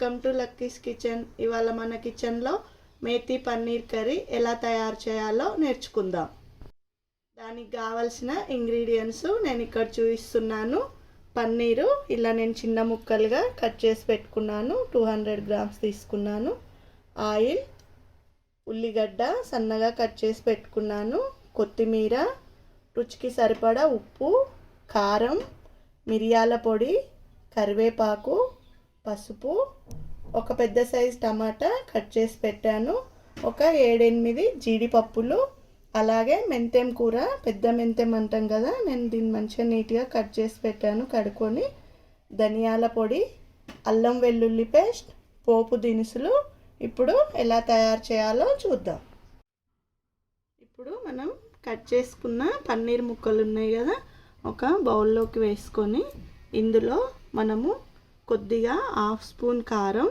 Welcome to Lucky's kitchen. ఇవాళ మన కిచెన్లో మేతి పన్నీర్ కర్రీ ఎలా తయారు చేయాలో నేర్చుకుందాం. దానికి కావలసిన ఇంగ్రీడియంట్స్ నేను ఇక్కడ చూపిస్తున్నాను. పన్నీరు ఇలా నేను చిన్న ముక్కలుగా కట్ చేసి పెట్టుకున్నాను. టూ హండ్రెడ్ గ్రామ్స్ తీసుకున్నాను. ఆయిల్ ఉల్లిగడ్డ సన్నగా కట్ చేసి పెట్టుకున్నాను. కొత్తిమీర రుచికి సరిపడా ఉప్పు కారం మిరియాల పొడి కరివేపాకు పసుపు ఒక పెద్ద సైజ్ టమాటా కట్ చేసి పెట్టాను. ఒక ఏడెనిమిది జీడిపప్పులు అలాగే మెంతెం కూర పెద్ద మెంతెం అంటాం కదా నేను దీన్ని మంచిగా నీట్గా కట్ చేసి పెట్టాను కడుక్కొని. ధనియాల పొడి అల్లం వెల్లుల్లి పేస్ట్ పోపు దినుసులు. ఇప్పుడు ఎలా తయారు చేయాలో చూద్దాం. ఇప్పుడు మనం కట్ చేసుకున్న పన్నీర్ ముక్కలు ఉన్నాయి కదా ఒక బౌల్లోకి వేసుకొని ఇందులో మనము కొద్దిగా హాఫ్ స్పూన్ కారం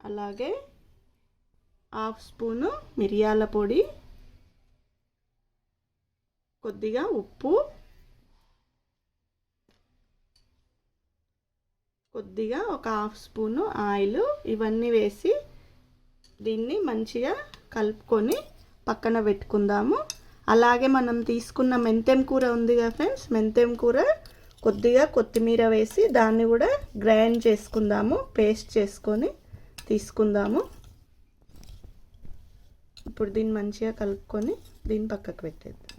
అలాగే హాఫ్ స్పూను మిరియాల పొడి కొద్దిగా ఉప్పు కొద్దిగా ఒక హాఫ్ స్పూను ఆయిల్ ఇవన్నీ వేసి దీన్ని మంచిగా కలుపుకొని పక్కన పెట్టుకుందాము. అలాగే మనం తీసుకున్న మెంతెం కూర ఉంది కదా ఫ్రెండ్స్ మెంతెం కూర కొద్దిగా కొత్తిమీర వేసి దాన్ని కూడా గ్రైండ్ చేసుకుందాము పేస్ట్ చేసుకొని తీసుకుందాము. ఇప్పుడు దీన్ని మంచిగా కలుపుకొని దీన్ని పక్కకు పెట్టేద్దాం.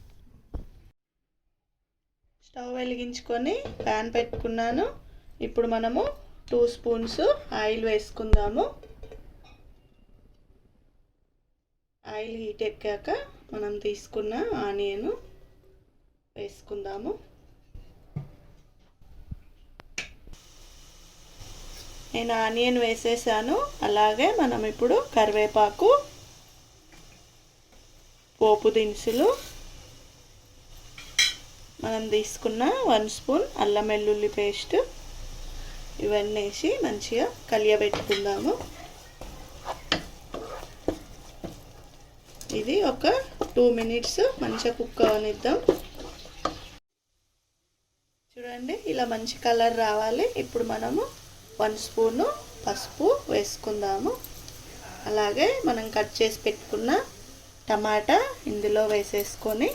స్టవ్ వెలిగించుకొని ప్యాన్ పెట్టుకున్నాను. ఇప్పుడు మనము టూ స్పూన్స్ ఆయిల్ వేసుకుందాము. ఆయిల్ హీట్ ఎక్కాక మనం తీసుకున్న ఆనియన్ వేసుకుందాము. నేను ఆనియన్ వేసేసాను. అలాగే మనం ఇప్పుడు కరివేపాకు పోపు దినుసులు మనం తీసుకున్న వన్ స్పూన్ అల్లం వెల్లుల్లి పేస్ట్ ఇవన్నీ వేసి మంచిగా కలియబెట్టుకుందాము. ఇది ఒక టూ మినిట్స్ మంచిగా కుక్ అవనిద్దాం. చూడండి ఇలా మంచి కలర్ రావాలి. ఇప్పుడు మనము వన్ స్పూను పసుపు వేసుకుందాము. అలాగే మనం కట్ చేసి పెట్టుకున్న టమాటా ఇందులో వేసేసుకొని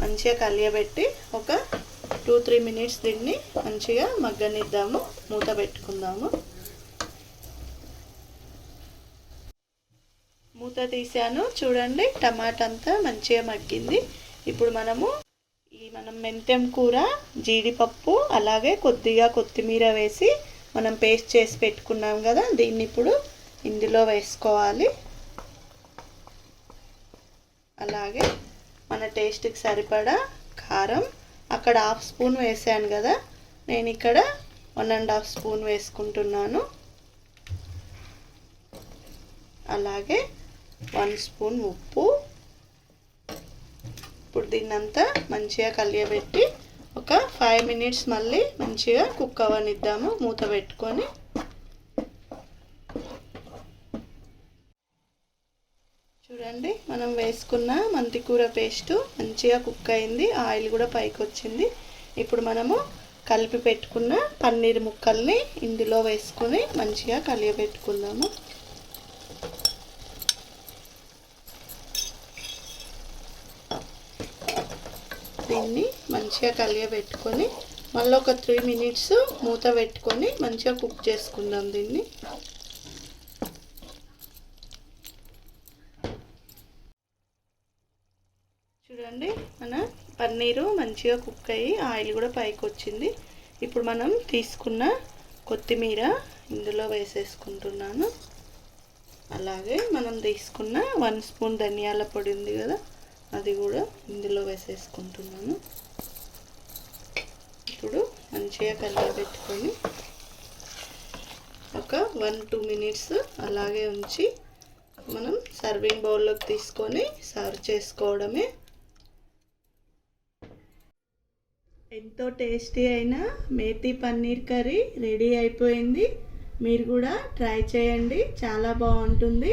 మంచిగా కలియబెట్టి ఒక టూ త్రీ మినిట్స్ దీన్ని మంచిగా మగ్గనిద్దాము మూత పెట్టుకుందాము. మూత తీసాను చూడండి టమాటా అంతా మంచిగా మగ్గింది. ఇప్పుడు మనము ఈ మనం మెంతెం కూర జీడిపప్పు అలాగే కొద్దిగా కొత్తిమీర వేసి మనం పేస్ట్ చేసి పెట్టుకున్నాం కదా దీన్ని ఇప్పుడు ఇందులో వేసుకోవాలి. అలాగే మన టేస్ట్కి సరిపడా కారం అక్కడ హాఫ్ స్పూన్ వేసాను కదా నేను ఇక్కడ వన్ అండ్ హాఫ్ స్పూన్ వేసుకుంటున్నాను. అలాగే వన్ స్పూన్ ఉప్పు. ఇప్పుడు దీన్నంతా మంచిగా కలియబెట్టి ఫైవ్ మినిట్స్ మళ్ళీ మంచిగా కుక్ అవనిద్దాము మూత పెట్టుకొని. చూడండి మనం వేసుకున్న మంతికూర పేస్ట్ మంచిగా కుక్ అయింది ఆయిల్ కూడా పైకి వచ్చింది ఇప్పుడు మనము కలిపి పెట్టుకున్న పన్నీర్ ముక్కల్ని ఇందులో వేసుకొని మంచిగా కలియబెట్టుకుందాము. దీన్ని మంచిగా కలియబెట్టుకొని మళ్ళీ ఒక త్రీ మినిట్స్ మూత పెట్టుకొని మంచిగా కుక్ చేసుకుందాం దీన్ని. చూడండి మన పన్నీరు మంచిగా కుక్ అయ్యి ఆయిల్ కూడా పైకి వచ్చింది. ఇప్పుడు మనం తీసుకున్న కొత్తిమీర ఇందులో వేసేసుకుంటున్నాను. అలాగే మనం తీసుకున్న వన్ స్పూన్ ధనియాల పొడి ఉంది కదా అది కూడా ఇందులో వేసేసుకుంటున్నాను. ఇప్పుడు మంచిగా కలియబెట్టుకొని ఒక వన్ టూ మినిట్స్ అలాగే ఉంచి మనం సర్వింగ్ బౌల్లోకి తీసుకొని సర్వ్ చేసుకోవడమే. ఎంతో టేస్టీ అయిన మేతి పన్నీర్ కర్రీ రెడీ అయిపోయింది. మీరు కూడా ట్రై చేయండి. చాలా బాగుంటుంది.